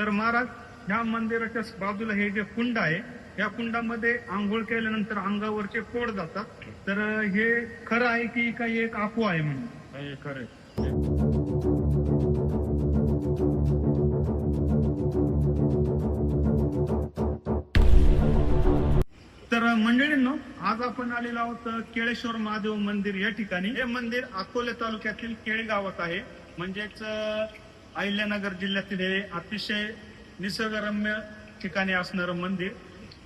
तर महाराज ह्या मंदिराच्या बाजूला हे जे कुंड आहे या कुंडामध्ये आंघोळ केल्यानंतर अंगावरचे पोड जातात. तर हे खरं आहे की काही एक अफवा आहे म्हणून? खरंय तर मंडळींनो आज आपण आलेलो आहोत केळेश्वर महादेव मंदिर या ठिकाणी. हे मंदिर अकोले तालुक्यातील केळी गावात आहे. म्हणजेच अहिल्यानगर जिल्ह्यातील हे अतिशय निसर्गरम्य ठिकाणी असणारं मंदिर.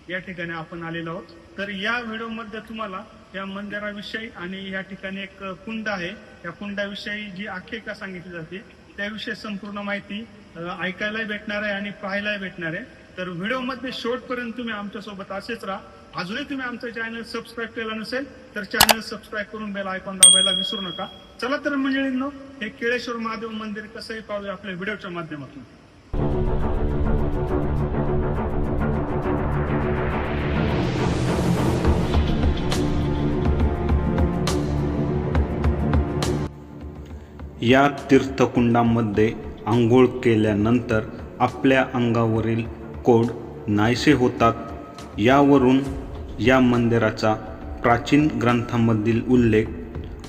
या ठिकाणी आपण आलेलो आहोत. तर या व्हिडिओमध्ये तुम्हाला या मंदिराविषयी आणि या ठिकाणी एक कुंड आहे. या कुंडाविषयी जी आख्यायिका सांगितली जाते त्याविषयी संपूर्ण माहिती ऐकायलाही भेटणार आहे आणि पाहायलाही भेटणार आहे. तर व्हिडिओमध्ये शेवटपर्यंत तुम्ही आमच्यासोबत असेच राहा. अजूनही तुम्ही आमचं चॅनल सबस्क्राईब केलं नसेल तर चॅनल सबस्क्राईब करून बेल आयकॉन दाबायला विसरू नका. चला तर मंडळींनो हे केळेश्वर महादेव मंदिर कसंही पाहूया आपल्या व्हिडिओच्या माध्यमातून. या तीर्थकुंडामध्ये आंघोळ केल्यानंतर आपल्या अंगावरील कोड नाहीसे होतात. यावरून या मंदिराचा प्राचीन ग्रंथामधील उल्लेख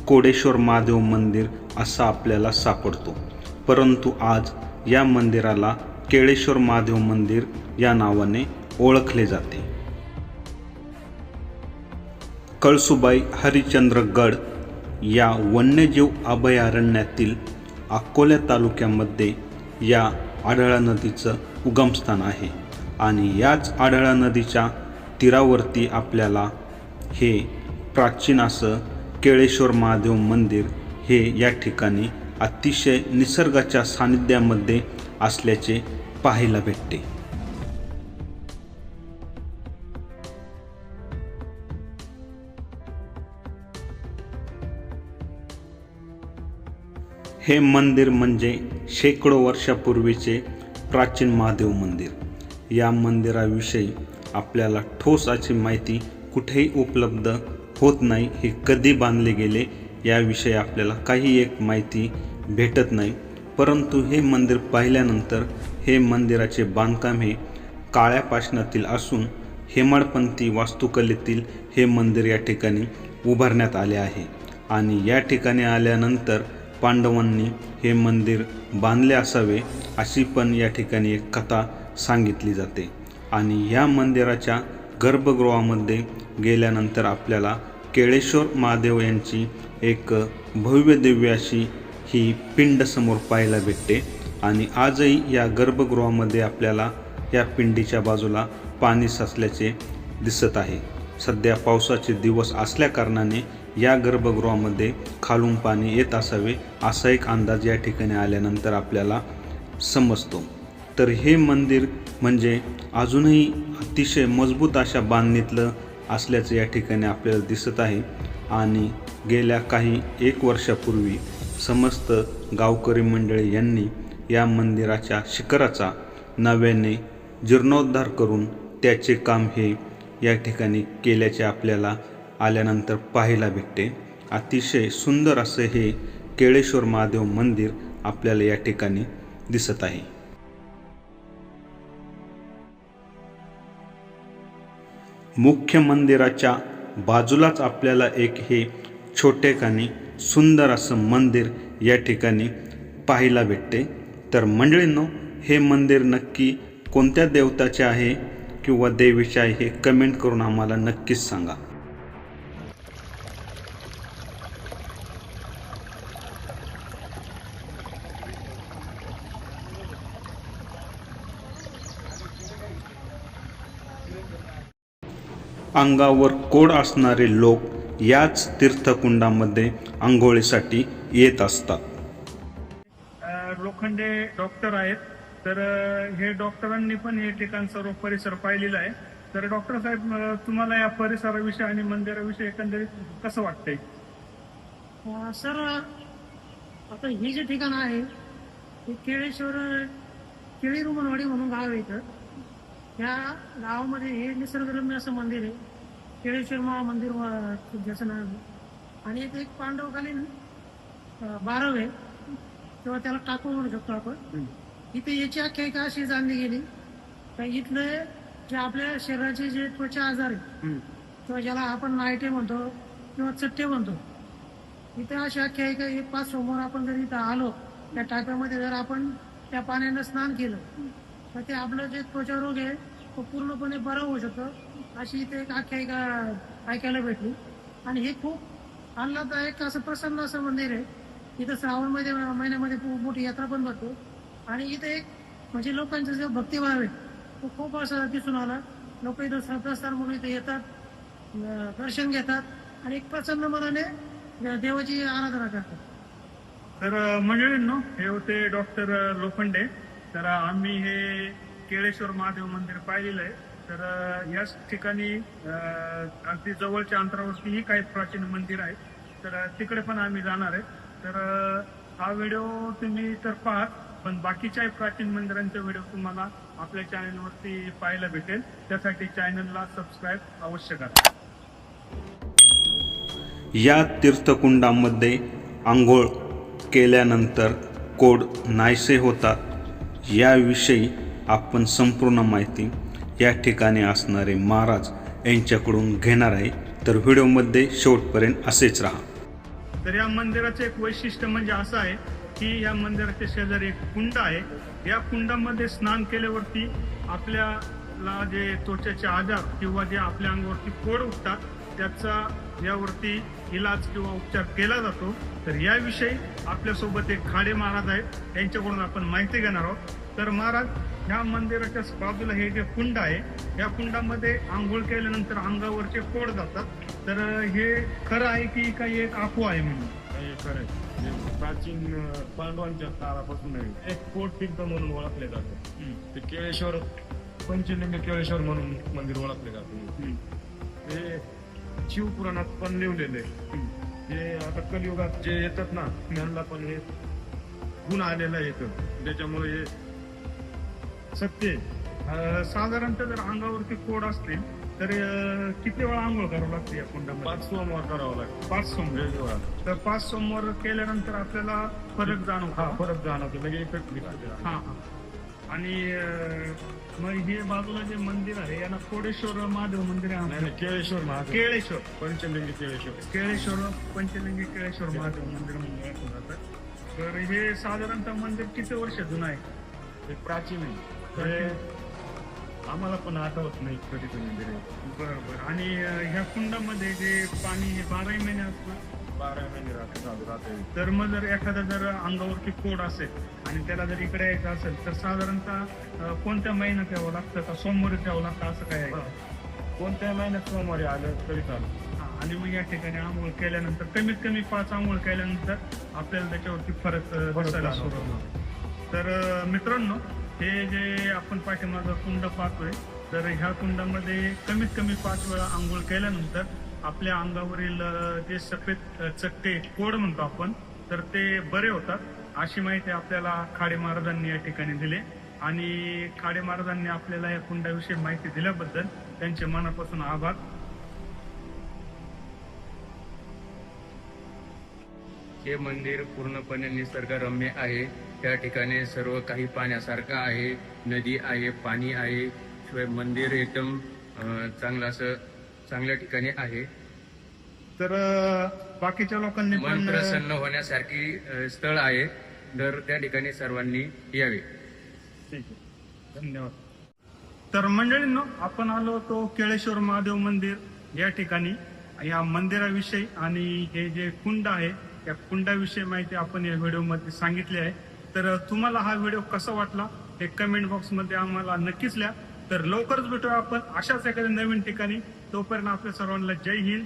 कोडेश्वर महादेव मंदिर असा आपल्याला सापडतो. परंतु आज या मंदिराला केळेश्वर महादेव मंदिर या नावाने ओळखले जाते. कळसुबाई हरिचंद्रगड या वन्यजीव अभयारण्यातील अकोल्या तालुक्यामध्ये या आढळा नदीचं उगमस्थान आहे. आणि याच आढळा नदीच्या तीरावरती आपल्याला हे प्राचीन असं केळेश्वर महादेव मंदिर हे या ठिकाणी अतिशय निसर्गाच्या सानिध्यामध्ये असल्याचे पाहायला भेटते. हे मंदिर म्हणजे शेकडो वर्षापूर्वीचे प्राचीन महादेव मंदिर. या मंदिराविषयी आपल्याला ठोस अशी माहिती कुठेही उपलब्ध होत नाही हे कधी बांधले गेले याविषयी आपल्याला काही एक माहिती भेटत नाही. परंतु हे मंदिर पाहिल्यानंतर हे मंदिराचे बांधकाम हे काळ्या पाषणातील असून हेमाडपंथी वास्तुकलेतील हे मंदिर या ठिकाणी उभारण्यात आले आहे. आणि या ठिकाणी आल्यानंतर पांडवांनी हे मंदिर बांधले असावे अशी पण या ठिकाणी एक कथा सांगितली जाते. आणि या मंदिराच्या गर्भगृहामध्ये गेल्यानंतर आपल्याला केळेश्वर महादेव यांची एक भव्य दिव्य अशी ही पिंड समोर पाहायला भेटते. आणि आजही या गर्भगृहामध्ये आपल्याला या पिंडीच्या बाजूला पाणी साचल्याचे दिसत आहे. सध्या पावसाचे दिवस असल्याकारणाने या गर्भगृहामध्ये खालून पाणी येत असावे असा एक अंदाज या ठिकाणी आल्यानंतर आपल्याला समजतो. तर हे मंदिर म्हणजे अजूनही अतिशय मजबूत अशा बांधणीतलं असल्याचं या ठिकाणी आपल्याला दिसत आहे. आणि गेल्या काही एक वर्षापूर्वी समस्त गावकरी मंडळी यांनी या मंदिराच्या शिखराचा नव्याने जीर्णोद्धार करून त्याचे काम हे या ठिकाणी केल्याचे आपल्याला आल्यानंतर पाहायला भेटते. अतिशय सुंदर असं हे केळेश्वर महादेव मंदिर आपल्याला या ठिकाणी दिसत आहे. मुख्य मंदिराच्या बाजूलाच आपल्याला एक हे छोटेखानी सुंदर असं मंदिर या ठिकाणी पाहायला भेटते. तर मंडळींनो हे मंदिर नक्की कोणत्या देवताचे आहे किंवा देवीचे आहे हे कमेंट करून आम्हाला नक्कीच सांगा. अंगावर कोड असणारे लोक याच तीर्थकुंडामध्ये आंघोळीसाठी येत असतात. लोखंडे डॉक्टर आहेत. तर हे डॉक्टरांनी पण हे ठिकाण सर्व परिसर पाहिलेला आहे. तर डॉक्टर साहेब तुम्हाला या परिसराविषयी आणि मंदिराविषयी एकंदरीत कसं वाटतंय? सर आता हे जे ठिकाण आहे हे केळेश्वर केळी रुमनवाडी म्हणून गाव आहे इथं. या गावामध्ये हे निसर्गरम्य असं मंदिर आहे. केळेश्वर महा मंदिर ज्याचं नाव आहे. आणि इथे एक पांडवकालीन बारव आहे. किंवा त्याला टाकू म्हणू शकतो आपण. इथे याची आख्यायिका अशी जाणली गेली. का इथले जे आपल्या शरीराचे जे त्वचा आजार आहे किंवा ज्याला आपण नायटे म्हणतो किंवा चट्टे म्हणतो इथे अशी आख्यायिका एक पाच समोर आपण जर इथं आलो त्या टाक्यामध्ये जर आपण त्या पाण्यानं स्नान केलं तर ते आपलं जे त्वचा रोग आहे तो पूर्णपणे बरा होऊ शकतो. अशी इथे एक आख्यायिका ऐकायला भेटली. आणि हे खूप आल्हाददायक असं प्रसन्न असं मंदिर आहे. इथं श्रावणमध्ये महिन्यामध्ये खूप मोठी यात्रा पण भरतो. आणि इथे एक म्हणजे लोकांचा जो भक्तिभाव आहे तो खूप असा दिसून आला. लोक इथं श्रद्धास्थान म्हणून इथे येतात दर्शन घेतात आणि एक प्रसन्न मनाने देवाची आराधना करतात. तर मंडळींनो हे होते डॉक्टर लोखंडे. तर आम्ही हे केळेश्वर महादेव मंदिर पाहिलेलं आहे. तर याच ठिकाणी अगदी जवळच्या अंतरावरतीही काही प्राचीन मंदिर आहे. तर तिकडे पण आम्ही जाणार आहे. तर हा व्हिडिओ तुम्ही तर पहा पण बाकीच्याही प्राचीन मंदिरांचे व्हिडिओ तुम्हाला आपल्या चॅनलवरती पाहायला भेटेल. त्यासाठी चॅनलला सबस्क्राईब अवश्य करा. या तीर्थकुंडामध्ये आंघोळ केल्यानंतर कोड नाहीसे होतात. याविषयी आपण संपूर्ण माहिती या ठिकाणी असणारे महाराज यांच्याकडून घेणार आहे. तर व्हिडिओमध्ये शेवटपर्यंत असेच राहा. तर या मंदिराचं एक वैशिष्ट्य म्हणजे असं आहे की या मंदिराच्या शेजारी एक कुंड आहे. या कुंडामध्ये स्नान केल्यावरती आपल्याला जे त्वचेचे आजार किंवा जे आपल्या अंगावरती फोड उठतात त्याचा यावरती इलाज किंवा उपचार केला जातो. तर याविषयी आपल्यासोबत एक खाडे महाराज आहेत. यांच्याकडून आपण माहिती घेणार आहोत. तर महाराज ह्या मंदिराच्या बाजूला हे जे कुंड आहे या कुंडामध्ये आंघोळ केल्यानंतर अंगावरचे फोड जातात. तर हे खरं आहे की काही एक अफवा आहे म्हणून? हे खरं आहे. प्राचीन पांडवांच्या काळापासून एक कोट तीर्थ म्हणून ओळखले जाते. ते केळेश्वर पंचलिंग केळेश्वर म्हणून मंदिर ओळखले जाते. ते शिवपुराणात पण लिवलेले ते आता कलियुगात जे येतात ना त्यांना पण हे गुण आलेला येतं त्याच्यामुळे हे सत्य साधारणतः जर अंगावरती फोड असतील तर किती वेळा आंघोळ करावं लागते या कुंडामध्ये? पाच सोमवार करावं लागतं. पाच सोमवार. तर पाच सोमवार केल्यानंतर आपल्याला फरक जाणवतो हा फरक जाणवतो. लगे इफेक्ट हा हा. आणि मग हे बाजूला जे मंदिर आहे याला कोडेश्वर महादेव मंदिर आहे केळेश्वर महादेव. केळेश्वर. पंचलिंगी केळेश्वर. केळेश्वर पंचलिंगी केळेश्वर महादेव मंदिर म्हणून जातं तर हे साधारणतः मंदिर किती वर्ष जुनं आहे? हे प्राचीन आहे. आम्हाला पण आठवत नाही कधी कधी मंदिर आहे. बरं बरं. आणि ह्या कुंडामध्ये जे पाणी हे बाराही महिने असतं? बारा महिने राहते चालू राहते. तर मग जर एखादा जर अंगावरती कोड असेल आणि त्याला जर इकडे यायचं असेल तर साधारणतः कोणत्या महिन्यात यावं लागतं का? सोमवारी यावं लागतं असं काय आहे कोणत्याही महिन्यात सोमवारी आलं तरी चालतं हा, आणि मग या ठिकाणी आंघोळ केल्यानंतर कमीत कमी पाच आंघोळ केल्यानंतर आपल्याला त्याच्यावरती फरक होतो. तर मित्रांनो हे जे आपण पाठीमागं कुंड पाहतोय तर ह्या कुंडामध्ये कमीत कमी पाच वेळा आंघोळ केल्यानंतर आपल्या अंगावरील जे सफेद चकते कोड म्हणतो आपण तर ते बरे होतात. अशी माहिती आपल्याला खाडे महाराजांनी या ठिकाणी दिली. आणि खाडे महाराजांनी आपल्याला या कुंडाविषयी माहिती दिल्याबद्दल त्यांचे मनापासून आभार. हे मंदिर पूर्णपणे निसर्गरम्य आहे. त्या ठिकाणी सर्व काही पाण्यासारखं आहे. नदी आहे पाणी आहे. शिवाय मंदिर एकदम चांगलं असं चांगल्या ठिकाणी आहे. तर बाकीच्या लोकांनी मन प्रसन्न होण्यासारखी स्थळ आहे. तर त्या ठिकाणी सर्वांनी यावे. ठीक आहे. धन्यवाद. तर मंडळींनो आपण आलो होतो केळेश्वर महादेव मंदिर या ठिकाणी या मंदिराविषयी. आणि हे जे कुंड आहे या कुंडाविषयी माहिती आपण या व्हिडिओमध्ये सांगितली आहे. तर तुम्हाला हा व्हिडिओ कसा वाटला हे कमेंट बॉक्समध्ये आम्हाला नक्कीच लिहा. तर लवकरच भेटूया आपण अशाच एखाद्या नवीन ठिकाणी. तोपर्यंत आपल्या सर्वांना जय हिंद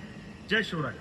जय शिवराय।